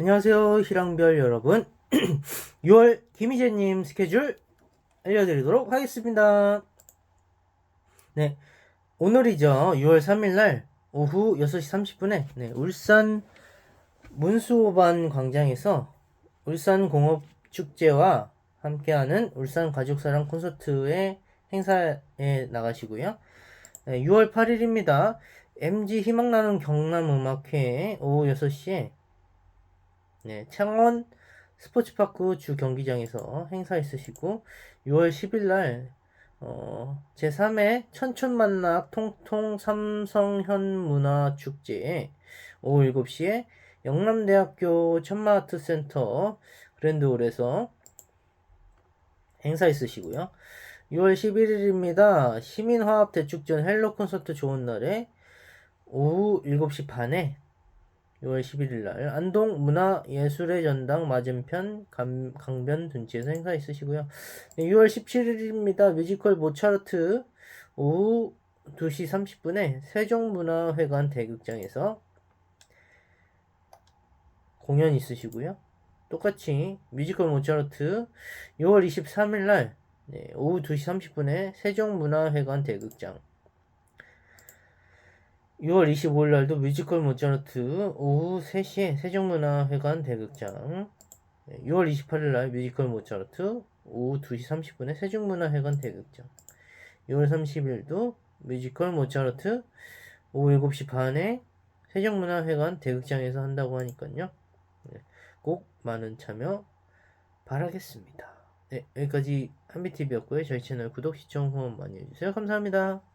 안녕하세요 희랑별 여러분. 6월 김희재님 스케줄 알려드리도록 하겠습니다. 네 오늘이죠. 6월 3일날 오후 6시 30분에 네, 울산 문수호반 광장에서 울산 공업축제와 함께하는 울산 가족사랑 콘서트의 행사에 나가시고요. 네, 6월 8일입니다. MG 희망나는 경남음악회 오후 6시에 네, 창원 스포츠파크 주 경기장에서 행사 있으시고 6월 10일 날 어, 제3회 천춘만락 통통 삼성현문화축제 오후 7시에 영남대학교 천마아트센터 그랜드홀에서 행사 있으시고요. 6월 11일입니다. 시민화합 대축전 헬로 콘서트 좋은 날에 오후 7시 반에 6월 11일 날 안동 문화예술의 전당 맞은편 감, 강변 둔치에서 행사 있으시고요. 네, 6월 17일입니다. 뮤지컬 모차르트 오후 2시 30분에 세종문화회관 대극장에서 공연 있으시고요. 똑같이 뮤지컬 모차르트 6월 23일 날 네, 오후 2시 30분에 세종문화회관 대극장 6월 25일 날도 뮤지컬 모차르트 오후 3시에 세종문화회관 대극장. 6월 28일 날 뮤지컬 모차르트 오후 2시 30분에 세종문화회관 대극장. 6월 30일도 뮤지컬 모차르트 오후 7시 반에 세종문화회관 대극장에서 한다고 하니까요. 네, 꼭 많은 참여 바라겠습니다. 네, 여기까지 한비TV였고요. 저희 채널 구독, 시청, 후원 많이 해주세요. 감사합니다